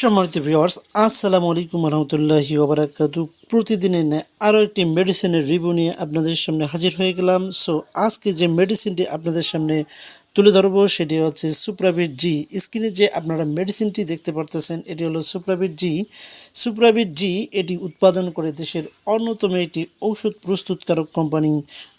সম্মানিত ভিউয়ার্স আসসালামু আলাইকুম রহমতুল্লাহি ওবরাকাতু। প্রতিদিনের ন্যায় আরও একটি মেডিসিনের রিভিউ নিয়ে আপনাদের সামনে হাজির হয়ে গেলাম। সো আজকে যে মেডিসিনটি আপনাদের সামনে তুলে ধরবো, সেটি হচ্ছে সুপ্রাবিট জি স্ক্রিনে যে আপনারা মেডিসিনটি দেখতে পারতেছেন, এটি হলো সুপ্রাবিট জি সুপ্রাবিট জি এটি উৎপাদন করে দেশের অন্যতম একটি ঔষধ প্রস্তুতকারক company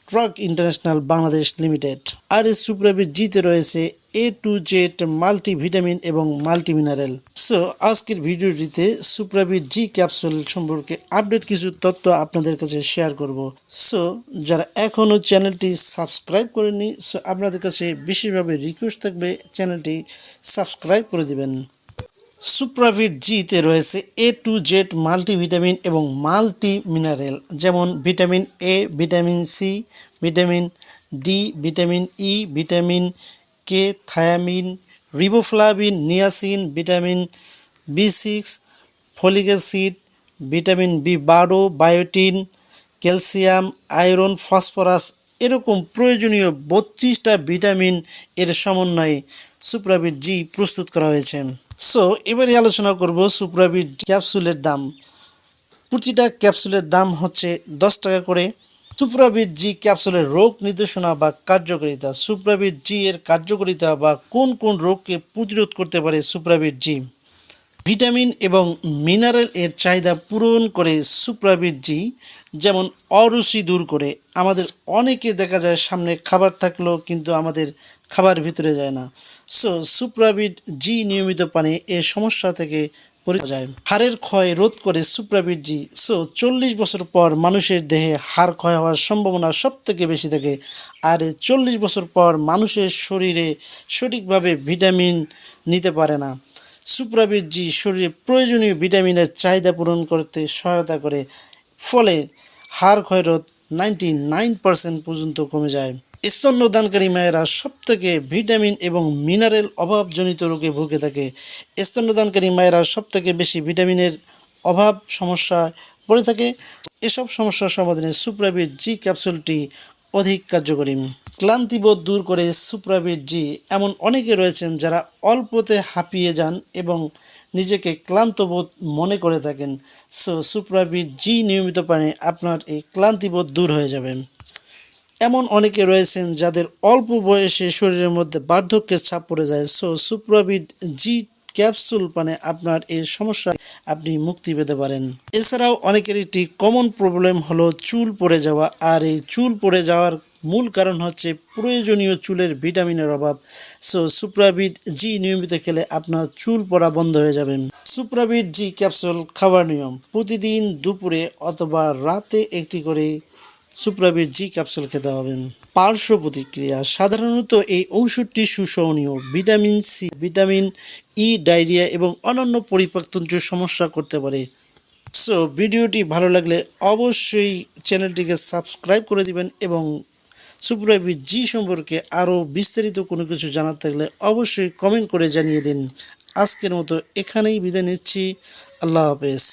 drug international Bangladesh limited আর এই সুপ্রাবিট জিতে রয়েছে A to Z multi vitamin এবং মাল্টি মিনারেল সো আজকের ভিডিওটিতে সুপ্রাবিট জি ক্যাপসুল সম্পর্কে আপডেট কিছু তথ্য আপনাদের কাছে শেয়ার করব। সো যারা এখনও চ্যানেলটি সাবস্ক্রাইব করেনি সো আপনাদের কাছে বিশেষভাবে রিকোয়েস্ট থাকবে চ্যানেলটি সাবস্ক্রাইব করে দিবেন। সুপ্রাভিট জিতে রয়েছে এ টু জেড মাল্টিভিটামিন এবং মাল্টি মিনারেল যেমন vitamin A vitamin C vitamin D vitamin E vitamin K thiamine riboflavin niacin vitamin B six folic acid vitamin B বারো বায়োটিন ক্যালসিয়াম আয়রন ফসফরাস এরকম প্রয়োজনীয় বত্রিশটা vitamin এর সমন্বয়ে সুপ্রাবিট জি প্রস্তুত করা হয়েছে। সো এবারে আলোচনা করব সুপ্রাবিট ক্যাপসুলের দাম। প্রতিটা ক্যাপসুলের দাম হচ্ছে দশ টাকা করে। সুপ্রাবিট জি ক্যাপসুলের রোগ নির্দেশনা বা কার্যকারিতা। সুপ্রাবিট জি এর কার্যকারিতা বা কোন কোন রোগকে প্রতিরোধ করতে পারে সুপ্রাবিট জি? ভিটামিন এবং মিনারেল এর চাহিদা পূরণ করে সুপ্রাবিট জি, যেমন অরুচি দূর করে। আমাদের অনেকে দেখা যায় সামনে খাবার থাকলেও কিন্তু আমাদের খাবার ভিতরে যায় না। সো সুপ্রাবিট জি নিয়মিত পানে এ সমস্যা থেকে যায়। হাড়ের ক্ষয় রোধ করে সুপ্রাবিট জি। সো, চল্লিশ বছর পর মানুষের দেহে হাড় ক্ষয় হওয়ার সম্ভাবনা সব থেকে বেশি থাকে। আর চল্লিশ বছর পর মানুষের শরীরে সঠিকভাবে ভিটামিন নিতে পারে না। সুপ্রাবিট জি শরীরে প্রয়োজনীয় ভিটামিনের চাহিদা পূরণ করতে সহায়তা করে। ফলে হাড় ক্ষয় রোধ নাইনটি নাইন পার্সেন্ট পর্যন্ত কমে যায়। স্তন্যদানকারী মায়েরা সব থেকে ভিটামিন এবং মিনারেল অভাবজনিত রোগে ভুগে থাকে। স্তন্যদানকারী মায়েরা সব থেকে বেশি ভিটামিনের অভাব সমস্যায় পড়ে থাকে। এসব সমস্যার সমাধানে সুপ্রাবিট জি ক্যাপসুলটি অধিক কার্যকরী। ক্লান্তিবোধ দূর করে সুপ্রাবিট জি এমন অনেকে রয়েছেন যারা অল্পতে হাঁপিয়ে যান এবং নিজেকে ক্লান্তবোধ মনে করে থাকেন। সো সুপ্রাবিট জি নিয়মিত পানে আপনার এই ক্লান্তিবোধ দূর হয়ে যাবে। এমন অনেকে রয়েছেন যাদের অল্প বয়সে শরীরের মধ্যে বার্ধক্যের ছাপ পড়ে যায়। সো সুপ্রাবিট জি ক্যাপসুল পানে আপনার এই সমস্যা আপনি মুক্তি পেতে পারেন। এছাড়াও অনেকের একটি কমন প্রবলেম হলো চুল পড়ে যাওয়া। আর এই চুল পড়ে যাওয়ার মূল কারণ হচ্ছে প্রয়োজনীয় চুলের ভিটামিনের অভাব। সো সুপ্রাবিট জি নিয়মিত খেলে আপনার চুল পড়া বন্ধ হয়ে যাবে। সুপ্রাবিট জি ক্যাপসুল খাবার নিয়ম। প্রতিদিন দুপুরে অথবা রাতে একটি করে সুপ্রাবিট জি ক্যাপসুল খেতে হবে পার্শ্ব প্রতিক্রিয়া, সাধারণত এই ঔষধটি সুসহনীয়, vitamin C vitamin E diarrhoea এবং অন্যান্য পরিপাকতন্ত্র সমস্যা করতে পারে। সো ভিডিওটি ভালো লাগলে অবশ্যই চ্যানেলটিকে সাবস্ক্রাইব করে দিবেন এবং সুপ্রাবিট জি সম্পর্কে আরও বিস্তারিত কোনো কিছু জানার থাকলে অবশ্যই কমেন্ট করে জানিয়ে দিন। আজকের মতো এখানেই বিদায় নিচ্ছি। আল্লাহ হাফেজ।